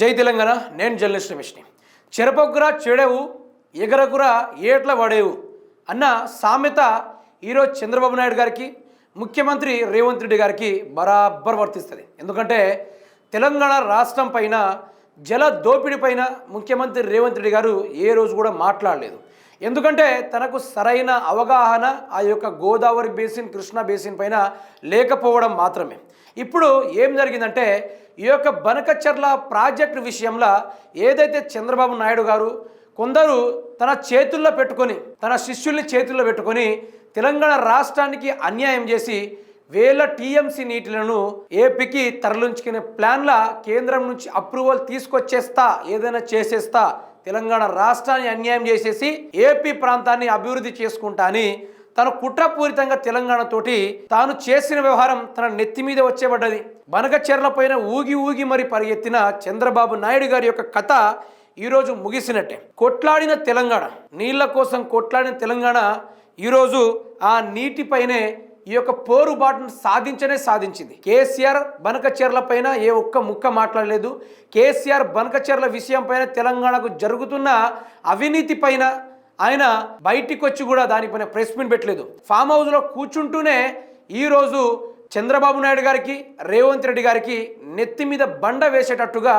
జై తెలంగాణ నేను జర్నలిస్ట్ రమేష్ని. చెరపొగ్గురా చెడేవు ఎగరకురా ఏట్ల పడేవు అన్న సామెత ఈరోజు చంద్రబాబు నాయుడు గారికి ముఖ్యమంత్రి రేవంత్ రెడ్డి గారికి బరాబర్ వర్తిస్తుంది. ఎందుకంటే తెలంగాణ రాష్ట్రం పైన జల దోపిడీ పైన ముఖ్యమంత్రి రేవంత్ రెడ్డి గారు ఏ రోజు కూడా మాట్లాడలేదు. ఎందుకంటే తనకు సరైన అవగాహన ఆ యొక్క గోదావరి బేసిన్ కృష్ణా బేసిన్ పైన లేకపోవడం మాత్రమే. ఇప్పుడు ఏం జరిగిందంటే ఈ యొక్క బనకచర్ల ప్రాజెక్టు విషయంలో ఏదైతే చంద్రబాబు నాయుడు గారు కొందరు తన చేతుల్లో పెట్టుకొని తన శిష్యుల్ని చేతుల్లో పెట్టుకొని తెలంగాణ రాష్ట్రానికి అన్యాయం చేసి వేల టీఎంసీ నీటిలను ఏపీకి తరలించుకునే ప్లాన్ల కేంద్రం నుంచి అప్రూవల్ తీసుకొచ్చేస్తా ఏదైనా చేసేస్తా తెలంగాణ రాష్ట్రాన్ని అన్యాయం చేసేసి ఏపీ ప్రాంతాన్ని అభివృద్ధి చేసుకుంటా అని తను కుట్రపూరితంగా తెలంగాణతోటి తాను చేసిన వ్యవహారం తన నెత్తి మీద వచ్చేబడ్డది. పైన ఊగి ఊగి మరి పరిగెత్తిన చంద్రబాబు నాయుడు గారి యొక్క కథ ఈరోజు ముగిసినట్టే. కొట్లాడిన తెలంగాణ నీళ్ళ కోసం కొట్లాడిన తెలంగాణ ఈరోజు ఆ నీటిపైనే ఈ యొక్క పోరుబాటును సాధించనే సాధించింది. కేసీఆర్ బనకచీరల పైన ఏ ఒక్క ముక్క మాట్లాడలేదు. కేసీఆర్ బనకచీరల విషయం పైన తెలంగాణకు జరుగుతున్న అవినీతి పైన ఆయన బయటికి వచ్చి కూడా దానిపైన ప్రెస్ మీట్ పెట్టలేదు. ఫామ్ హౌస్లో కూర్చుంటూనే ఈరోజు చంద్రబాబు నాయుడు గారికి రేవంత్ రెడ్డి గారికి నెత్తి మీద బండ వేసేటట్టుగా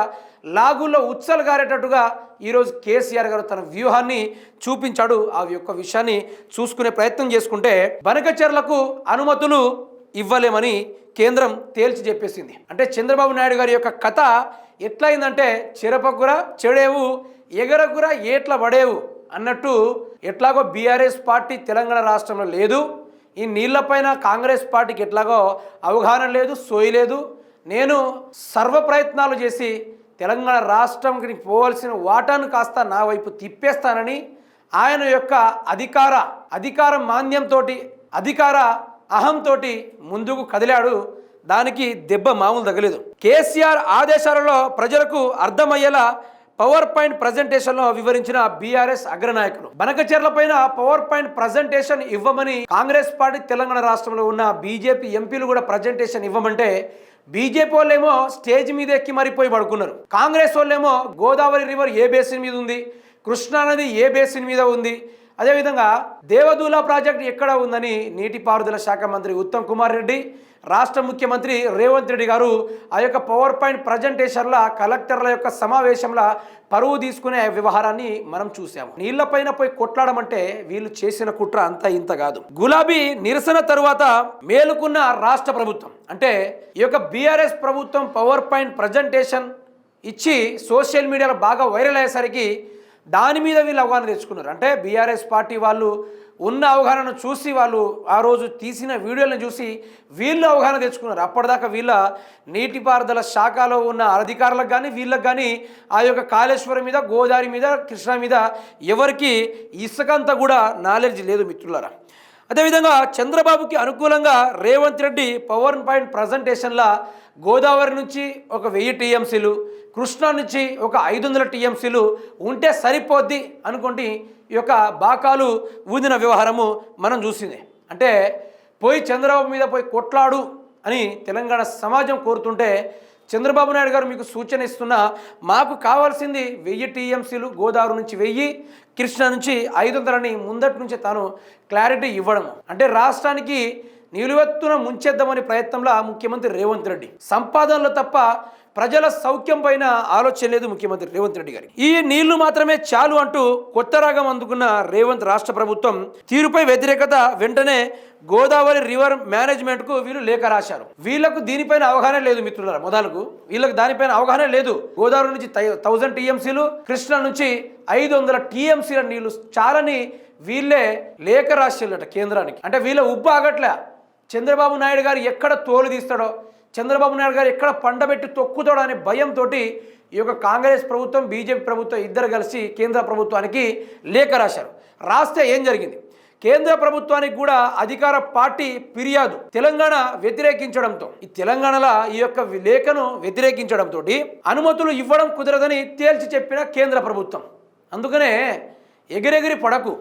లాగుల్లో ఉత్సలు గారేటట్టుగా ఈరోజు కేసీఆర్ గారు తన వ్యూహాన్ని చూపించాడు. ఆ యొక్క విషయాన్ని చూసుకునే ప్రయత్నం చేసుకుంటే బనకచర్లకు అనుమతులు ఇవ్వలేమని కేంద్రం తేల్చి చెప్పేసింది. అంటే చంద్రబాబు నాయుడు గారి యొక్క కథ ఎట్లయిందంటే చిరపకుర చెడేవు ఎగరకుర ఏట్ల పడేవు అన్నట్టు ఎట్లాగో బీఆర్ఎస్ పార్టీ తెలంగాణ రాష్ట్రంలో లేదు. ఈ నీళ్ళపైన కాంగ్రెస్ పార్టీకి ఎట్లాగో అవగాహన లేదు సోయలేదు నేను సర్వ ప్రయత్నాలు చేసి తెలంగాణ రాష్ట్రంకి పోవలసిన వాటాను కాస్త నా వైపు తిప్పేస్తానని ఆయన యొక్క అధికార అధికార మాంద్యంతో అధికార అహంతో ముందుకు కదిలాడు. దానికి దెబ్బ మామూలు తగలేదు. కేసీఆర్ ఆదేశాలలో ప్రజలకు అర్థమయ్యేలా పవర్ పాయింట్ ప్రజెంటేషన్లో వివరించిన బీఆర్ఎస్ అగ్రనాయకులు. బనకచెర్ల పైన పవర్ పాయింట్ ప్రజెంటేషన్ ఇవ్వమని కాంగ్రెస్ పార్టీ తెలంగాణ రాష్ట్రంలో ఉన్న బీజేపీ ఎంపీలు కూడా ప్రజెంటేషన్ ఇవ్వమంటే బీజేపీ వాళ్ళేమో స్టేజ్ మీద ఎక్కి మరిపోయి పడుకున్నారు. కాంగ్రెస్ వాళ్ళేమో గోదావరి రివర్ ఏ బేసిన్ మీద ఉంది కృష్ణానది ఏ బేసిన్ మీద ఉంది అదేవిధంగా దేవదూల ప్రాజెక్ట్ ఎక్కడ ఉందని నీటిపారుదల శాఖ మంత్రి ఉత్తమ్ కుమార్ రెడ్డి రాష్ట్ర ముఖ్యమంత్రి రేవంత్ రెడ్డి గారు ఆ యొక్క పవర్ పాయింట్ ప్రజెంటేషన్ల కలెక్టర్ల యొక్క సమావేశంలో పరువు తీసుకునే వ్యవహారాన్ని మనం చూసాము నీళ్ళపైన పోయి కొట్లాడమంటే వీళ్ళు చేసిన కుట్ర అంతా ఇంత కాదు. గులాబీ నిరసన తరువాత మేలుకున్న రాష్ట్ర ప్రభుత్వం అంటే ఈ యొక్క బీఆర్ఎస్ ప్రభుత్వం పవర్ పాయింట్ ప్రజెంటేషన్ ఇచ్చి సోషల్ మీడియాలో బాగా వైరల్ అయ్యేసరికి దాని మీద వీళ్ళు అవగాహన తెచ్చుకున్నారు. అంటే బీఆర్ఎస్ పార్టీ వాళ్ళు ఉన్న అవగాహనను చూసి వాళ్ళు ఆ రోజు తీసిన వీడియోలను చూసి వీళ్ళు అవగాహన తెచ్చుకున్నారు. అప్పటిదాకా వీళ్ళ నీటిపారుదల శాఖలో ఉన్న అధికారులకు కానీ వీళ్ళకి కానీ ఆ యొక్క కాళేశ్వరం మీద గోదావరి మీద కృష్ణ మీద ఎవరికి ఇసుకంతా కూడా నాలెడ్జ్ లేదు మిత్రులారా. అదేవిధంగా చంద్రబాబుకి అనుకూలంగా రేవంత్ రెడ్డి పవర్ పాయింట్ ప్రజెంటేషన్ల గోదావరి నుంచి ఒక వెయ్యి టీఎంసీలు కృష్ణా నుంచి ఒక ఐదు వందల టీఎంసీలు ఉంటే సరిపోద్ది అనుకోండి ఈ యొక్క బాకాలు ఊదిన వ్యవహారము మనం చూసింది. అంటే పోయి చంద్రబాబు మీద పోయి కొట్లాడు అని తెలంగాణ సమాజం కోరుతుంటే చంద్రబాబు నాయుడు గారు మీకు సూచన ఇస్తున్నా మాకు కావాల్సింది వెయ్యి టీఎంసీలు గోదావరి నుంచి వెయ్యి కృష్ణా నుంచి ఐదు వందలని ముందటి నుంచి తాను క్లారిటీ ఇవ్వడం అంటే రాష్ట్రానికి నిలువెత్తున ముంచేద్దామని ప్రయత్నంలో ముఖ్యమంత్రి రేవంత్ రెడ్డి. సంపాదనలో తప్ప ప్రజల సౌఖ్యం పైన ఆలోచన లేదు ముఖ్యమంత్రి రేవంత్ రెడ్డి గారికి. ఈ నీళ్ళు మాత్రమే చాలు అంటూ కొత్త రాగం అందుకున్న రేవంత్ రాష్ట్ర ప్రభుత్వం తీరుపై వ్యతిరేకత వెంటనే గోదావరి రివర్ మేనేజ్మెంట్కు వీళ్ళు లేఖ రాశారు. వీళ్ళకు దీనిపైన అవగాహన లేదు మిత్రుల మొదలకు వీళ్ళకి దానిపైన అవగాహన లేదు. గోదావరి నుంచి థౌజండ్ టీఎంసీలు కృష్ణా నుంచి ఐదు వందల టీఎంసీల నీళ్ళు చాలని వీళ్ళే లేఖ రాసిల్లట కేంద్రానికి. అంటే వీళ్ళ ఉబ్బు ఆగట్లే. చంద్రబాబు నాయుడు గారు ఎక్కడ తోలు తీస్తాడో చంద్రబాబు నాయుడు గారు ఎక్కడ పండబెట్టి తొక్కుతాడో అనే భయంతో ఈ యొక్క కాంగ్రెస్ ప్రభుత్వం బీజేపీ ప్రభుత్వం ఇద్దరు కలిసి కేంద్ర ప్రభుత్వానికి లేఖ రాశారు. రాస్తే ఏం జరిగింది? కేంద్ర ప్రభుత్వానికి కూడా అధికార పార్టీ ఫిర్యాదు తెలంగాణ వ్యతిరేకించడంతో ఈ తెలంగాణలో ఈ యొక్క లేఖను వ్యతిరేకించడంతో అనుమతులు ఇవ్వడం కుదరదని తేల్చి చెప్పిన కేంద్ర ప్రభుత్వం. అందుకనే ఎగిరెగిరి పడకు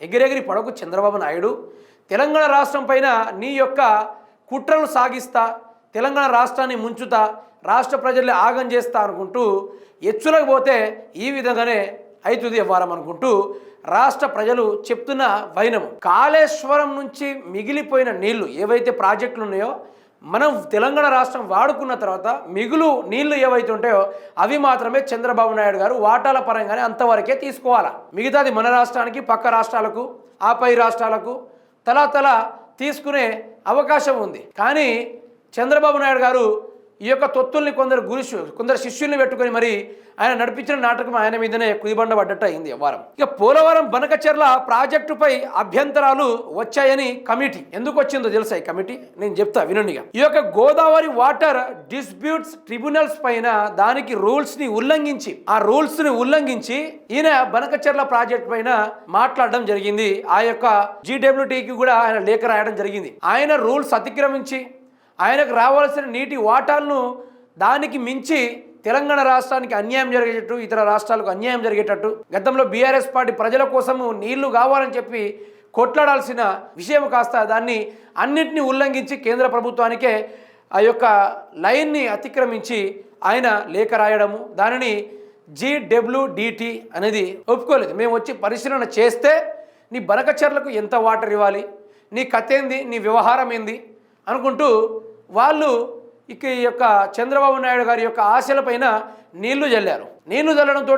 ఎగిరెగిరి పడకు చంద్రబాబు నాయుడు. తెలంగాణ రాష్ట్రం పైన నీ యొక్క కుట్రలు సాగిస్తా తెలంగాణ రాష్ట్రాన్ని ముంచుతా రాష్ట్ర ప్రజల్ని ఆగం చేస్తా అనుకుంటూ ఎచ్చులకు పోతే ఈ విధంగానే అవుతుంది వ్యవహారం అనుకుంటూ రాష్ట్ర ప్రజలు చెప్తున్న వైనము కాళేశ్వరం నుంచి మిగిలిపోయిన నీళ్ళు ఏవైతే ప్రాజెక్టులు ఉన్నాయో మనం తెలంగాణ రాష్ట్రం వాడుకున్న తర్వాత మిగులు నీళ్ళు ఏవైతే ఉంటాయో అవి మాత్రమే చంద్రబాబు నాయుడు గారు వాటాల పరంగానే అంతవరకే తీసుకోవాలా? మిగతాది మన రాష్ట్రానికి పక్క రాష్ట్రాలకు ఆ పై రాష్ట్రాలకు తలా తలా తీసుకునే అవకాశం ఉంది. కానీ చంద్రబాబు నాయుడు గారు ఈ యొక్క తొత్తుల్ని కొందరు గురు కొందరు శిష్యుల్ని పెట్టుకొని మరి ఆయన నడిపించిన నాటకం ఆయన మీదనే కుదిబండ పడ్డట్టు అయింది వారం. ఇక పోలవరం బనకచెర్ల ప్రాజెక్టుపై అభ్యంతరాలు వచ్చాయని కమిటీ. ఎందుకు వచ్చిందో తెలుసా ఈ కమిటీ? నేను చెప్తా వినండిగా ఈ యొక్క గోదావరి వాటర్ డిస్ప్యూట్స్ ట్రిబ్యునల్స్ పైన దానికి రూల్స్ని ఉల్లంఘించి ఆ రూల్స్ని ఉల్లంఘించి ఈయన బనకచెర్ల ప్రాజెక్ట్ పైన మాట్లాడడం జరిగింది. ఆ యొక్క జీడబ్ల్యూటీకి కూడా ఆయన లేఖ రాయడం జరిగింది. ఆయన రూల్స్ అతిక్రమించి ఆయనకు రావాల్సిన నీటి వాటాలను దానికి మించి తెలంగాణ రాష్ట్రానికి అన్యాయం జరిగేటట్టు ఇతర రాష్ట్రాలకు అన్యాయం జరిగేటట్టు గతంలో బీఆర్ఎస్ పార్టీ ప్రజల కోసము నీళ్ళు కావాలని చెప్పి కొట్లాడాల్సిన విషయం కాస్త దాన్ని అన్నింటినీ ఉల్లంఘించి కేంద్ర ప్రభుత్వానికే ఆ యొక్క లైన్ని అతిక్రమించి ఆయన లేఖ రాయడము దానిని జీడబ్ల్యూడిటి అనేది ఒప్పుకోలేదు. మేము వచ్చి పరిశీలన చేస్తే నీ బనకచర్లకు ఎంత వాటర్ ఇవ్వాలి? నీ కథ ఏంది? నీ వ్యవహారం ఏంది? అనుకుంటూ వాళ్ళు ఇక ఈ యొక్క చంద్రబాబు నాయుడు గారి యొక్క ఆశలపైన నీళ్ళు చల్లారు నీళ్ళు చల్లడంతో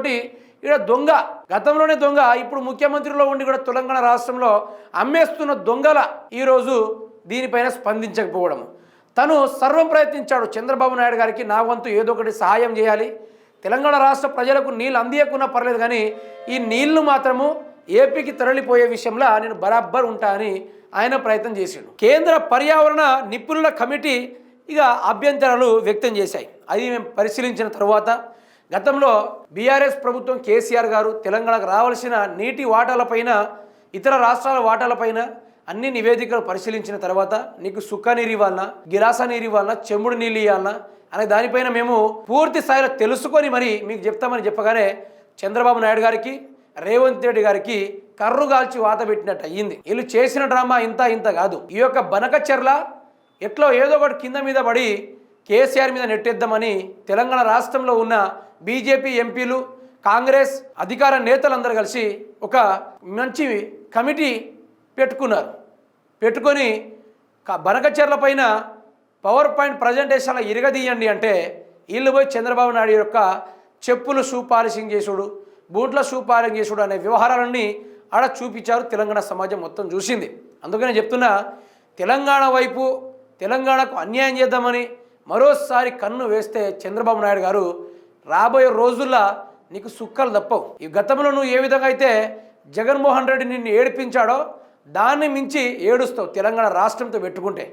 ఇక్కడ దొంగ గతంలోనే దొంగ ఇప్పుడు ముఖ్యమంత్రిలో ఉండి కూడా తెలంగాణ రాష్ట్రంలో అమ్మేస్తున్న దొంగల ఈరోజు దీనిపైన స్పందించకపోవడం తను సర్వం ప్రయత్నించాడు చంద్రబాబు నాయుడు గారికి నా వంతు ఏదో ఒకటి సహాయం చేయాలి. తెలంగాణ రాష్ట్ర ప్రజలకు నీళ్ళు అందియకున్నా పర్లేదు కానీ ఈ నీళ్ళు మాత్రము ఏపీకి తరలిపోయే విషయంలో నేను బరాబర్ ఉంటా అని ఆయన ప్రయత్నం చేసిండు. కేంద్ర పర్యావరణ నిపుణుల కమిటీ ఇక అభ్యంతరాలు వ్యక్తం చేశాయి. అది మేము పరిశీలించిన తరువాత గతంలో బీఆర్ఎస్ ప్రభుత్వం కేసీఆర్ గారు తెలంగాణకు రావాల్సిన నీటి వాటాలపైన ఇతర రాష్ట్రాల వాటాలపైన అన్ని నివేదికలు పరిశీలించిన తర్వాత నీకు సుక్క నీరు ఇవ్వాలన్నా గిరాసా నీరు ఇవ్వాలన్నా చెమ్ముడు నీళ్ళు ఇవ్వాలన్నా అనే దానిపైన మేము పూర్తి స్థాయిలో తెలుసుకొని మరి మీకు చెప్తామని చెప్పగానే చంద్రబాబు నాయుడు గారికి రేవంత్ రెడ్డి గారికి కర్రుగాల్చి వాత పెట్టినట్టు అయ్యింది. వీళ్ళు చేసిన డ్రామా ఇంత ఇంత కాదు. ఈ యొక్క బనకచెర్ల ఎట్లో ఏదో ఒకటి కింద మీద పడి కేసీఆర్ మీద నెట్టేద్దామని తెలంగాణ రాష్ట్రంలో ఉన్న బీజేపీ ఎంపీలు కాంగ్రెస్ అధికార నేతలందరూ కలిసి ఒక మంచి కమిటీ పెట్టుకున్నారు. పెట్టుకొని బనకచెర్ల పైన పవర్ పాయింట్ ప్రజెంటేషన్లో ఇరగదీయండి అంటే వీళ్ళు పోయి చంద్రబాబు నాయుడు యొక్క చెప్పులు షూ పాలిషింగ్ చేసుడు బూట్ల షూ చేసుడు అనే వ్యవహారాలన్నీ ఆడ చూపించారు తెలంగాణ సమాజం మొత్తం చూసింది. అందుకనే చెప్తున్నా తెలంగాణ వైపు తెలంగాణకు అన్యాయం చేద్దామని మరోసారి కన్ను వేస్తే చంద్రబాబు నాయుడు గారు రాబోయే రోజుల్లో నీకు సుక్కలు తప్పవు. ఈ గతంలో నువ్వు ఏ విధంగా అయితే జగన్మోహన్ రెడ్డి నిన్ను ఏడిపించాడో దాన్ని మించి ఏడుస్తావు తెలంగాణ రాష్ట్రంతో పెట్టుకుంటే.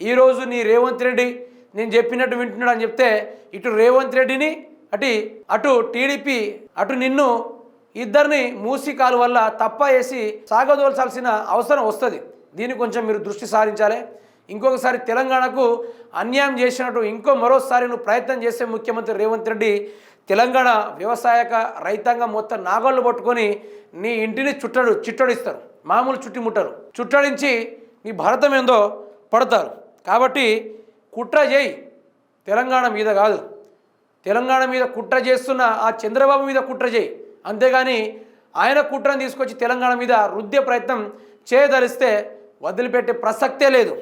ఈరోజు నీ రేవంత్ రెడ్డి నేను చెప్పినట్టు వింటున్నాడు అని చెప్తే ఇటు రేవంత్ రెడ్డిని అటు అటు టీడీపీ అటు నిన్ను ఇద్దరిని మూసి కాలు వల్ల తప్ప వేసి సాగదోల్చాల్సిన అవసరం వస్తుంది. దీన్ని కొంచెం మీరు దృష్టి సారించాలి. ఇంకొకసారి తెలంగాణకు అన్యాయం చేసినట్టు ఇంకో మరోసారి నువ్వు ప్రయత్నం చేసే ముఖ్యమంత్రి రేవంత్ రెడ్డి తెలంగాణ వ్యవసాయక రైతాంగం మొత్తం నాగళ్ళు పట్టుకొని నీ ఇంటిని చుట్టడు చిట్టడిస్తారు. మామూలు చుట్టుముట్టరు. చుట్టడించి నీ భరతం ఏందో పడతారు. కాబట్టి కుట్ర చేయి. తెలంగాణ మీద కాదు. తెలంగాణ మీద కుట్ర చేస్తున్న ఆ చంద్రబాబు మీద కుట్ర చేయి. అంతేగాని ఆయన కుట్రను తీసుకొచ్చి తెలంగాణ మీద రుద్దే ప్రయత్నం చేయదలిస్తే వదిలిపెట్టే ప్రసక్తే లేదు.